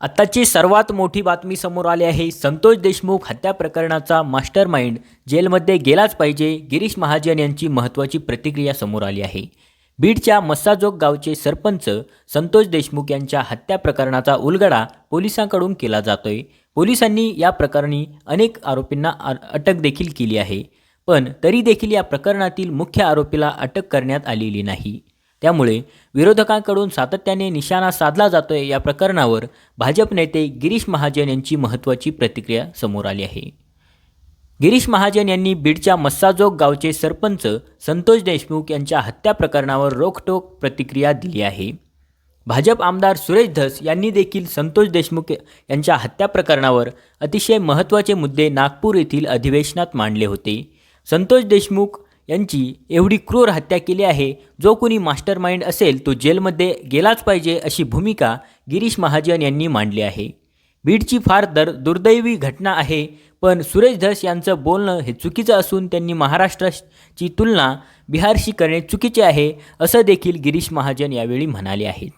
आत्ताची सर्वात मोठी बातमी समोर आली आहे. संतोष देशमुख हत्या प्रकरणाचा मास्टर माइंड जेलमध्ये गेलाच पाहिजे गिरीश महाजन यांची महत्त्वाची प्रतिक्रिया समोर आली आहे. बीडच्या मस्साजोग गावचे सरपंच संतोष देशमुख यांच्या हत्या प्रकरणाचा उलगडा पोलिसांकडून केला जातोय. पोलिसांनी या प्रकरणी अनेक आरोपींना अटक देखील केली आहे. पण तरी देखील या प्रकरणातील मुख्य आरोपीला अटक करण्यात आलेली नाही. त्यामुळे विरोधकांकडून सातत्याने निशाणा साधला जातोय या प्रकरणावर भाजप नेते गिरीश महाजन यांची महत्त्वाची प्रतिक्रिया समोर आली आहे. गिरीश महाजन यांनी बीडच्या मस्साजोग गावचे सरपंच संतोष देशमुख यांच्या हत्या प्रकरणावर रोखटोक प्रतिक्रिया दिली आहे. भाजप आमदार सुरेश धस यांनी देखील संतोष देशमुख यांच्या हत्या प्रकरणावर अतिशय महत्त्वाचे मुद्दे नागपूर येथील अधिवेशनात मांडले होते. संतोष देशमुख यांची एवढी क्रूर हत्या केली आहे जो कोणी मास्टर माइंड असेल तो जेलमध्ये गेलाच पाहिजे अशी भूमिका गिरीश महाजन यांनी मांडली आहे. बीडची फार दर दुर्दैवी घटना आहे पण सुरेश धस यांचं बोलणं हे चुकीचं असून त्यांनी महाराष्ट्राची तुलना बिहारशी करणे चुकीचे आहे असं देखील गिरीश महाजन यावेळी म्हणाले आहेत.